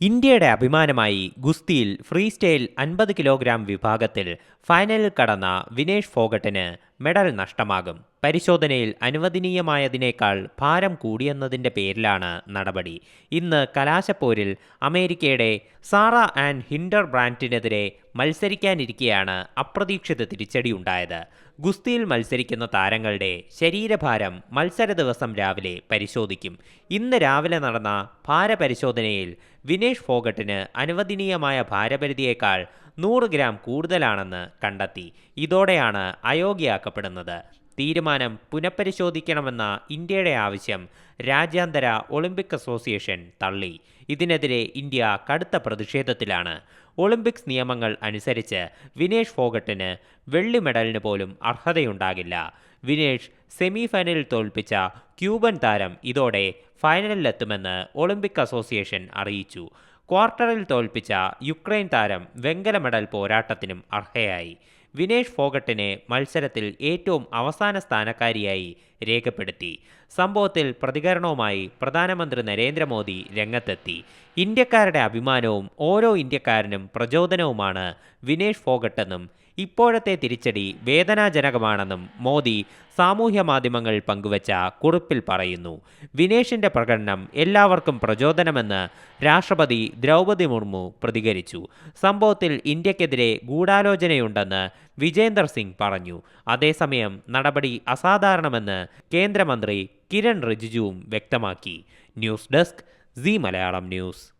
ഇന്ത്യയുടെ അഭിമാനമായി ഗുസ്തിയിൽ ഫ്രീ സ്റ്റൈൽ അൻപത് കിലോഗ്രാം വിഭാഗത്തിൽ ഫൈനലിൽ കടന്ന വിനേഷ് ഫോഗട്ടിന് മെഡൽ നഷ്ടമാകും. പരിശോധനയിൽ അനുവദനീയമായതിനേക്കാൾ ഭാരം കൂടിയെന്നതിന്റെ പേരിലാണ് നടപടി. ഇന്ന് കലാശപ്പോരിൽ അമേരിക്കയുടെ സാറ ആൻഡ് ഹിൻഡർ ബ്രാൻഡിനെതിരെ മത്സരിക്കാനിരിക്കെയാണ് അപ്രതീക്ഷിത തിരിച്ചടിയുണ്ടായത്. ഗുസ്തിയിൽ മത്സരിക്കുന്ന താരങ്ങളുടെ ശരീരഭാരം മത്സര ദിവസം രാവിലെ പരിശോധിക്കും. ഇന്ന് രാവിലെ നടന്ന ഭാരപരിശോധനയിൽ വിനേഷ് ഫോഗട്ടിന് അനുവദനീയമായ ഭാരപരിധിയേക്കാൾ നൂറ് ഗ്രാം കൂടുതലാണെന്ന് കണ്ടെത്തി. ഇതോടെയാണ് അയോഗ്യയാക്കപ്പെടുന്നത്. തീരുമാനം പുനഃപരിശോധിക്കണമെന്ന ഇന്ത്യയുടെ ആവശ്യം രാജ്യാന്തര ഒളിമ്പിക് അസോസിയേഷൻ തള്ളി. ഇതിനെതിരെ ഇന്ത്യ കടുത്ത പ്രതിഷേധത്തിലാണ്. ഒളിമ്പിക്സ് നിയമങ്ങൾ അനുസരിച്ച് വിനേഷ് ഫോഗട്ടിന് വെള്ളി മെഡലിന് പോലും അർഹതയുണ്ടാകില്ല. വിനേഷ് സെമി ഫൈനലിൽ തോൽപ്പിച്ച ക്യൂബൻ താരം ഇതോടെ ഫൈനലിലെത്തുമെന്ന് ഒളിമ്പിക് അസോസിയേഷൻ അറിയിച്ചു. ക്വാർട്ടറിൽ തോൽപ്പിച്ച യുക്രൈൻ താരം വെങ്കല മെഡൽ പോരാട്ടത്തിനും അർഹയായി. വിനേഷ് ഫോഗട്ടിനെ മത്സരത്തിൽ ഏറ്റവും അവസാന സ്ഥാനക്കാരിയായി രേഖപ്പെടുത്തി. സംഭവത്തിൽ പ്രതികരണവുമായി പ്രധാനമന്ത്രി നരേന്ദ്രമോദി രംഗത്തെത്തി. ഇന്ത്യക്കാരുടെ അഭിമാനവും ഓരോ ഇന്ത്യക്കാരനും പ്രചോദനവുമാണ് വിനേഷ് ഫോഗട്ടെന്നും ഇപ്പോഴത്തെ തിരിച്ചടി വേദനാജനകമാണെന്നും മോദി സാമൂഹ്യ മാധ്യമങ്ങൾ പങ്കുവച്ച കുറിപ്പിൽ പറയുന്നു. വിനേഷിന്റെ പ്രകടനം എല്ലാവർക്കും പ്രചോദനമെന്ന് രാഷ്ട്രപതി ദ്രൗപദി മുർമു പ്രതികരിച്ചു. സംഭവത്തിൽ ഇന്ത്യക്കെതിരെ ഗൂഢാലോചനയുണ്ടെന്ന് വിജേന്ദർ സിംഗ് പറഞ്ഞു. അതേസമയം നടപടി അസാധാരണമെന്ന് കേന്ദ്രമന്ത്രി കിരൺ റിജിജുവും വ്യക്തമാക്കി. News desk C Malayalam news.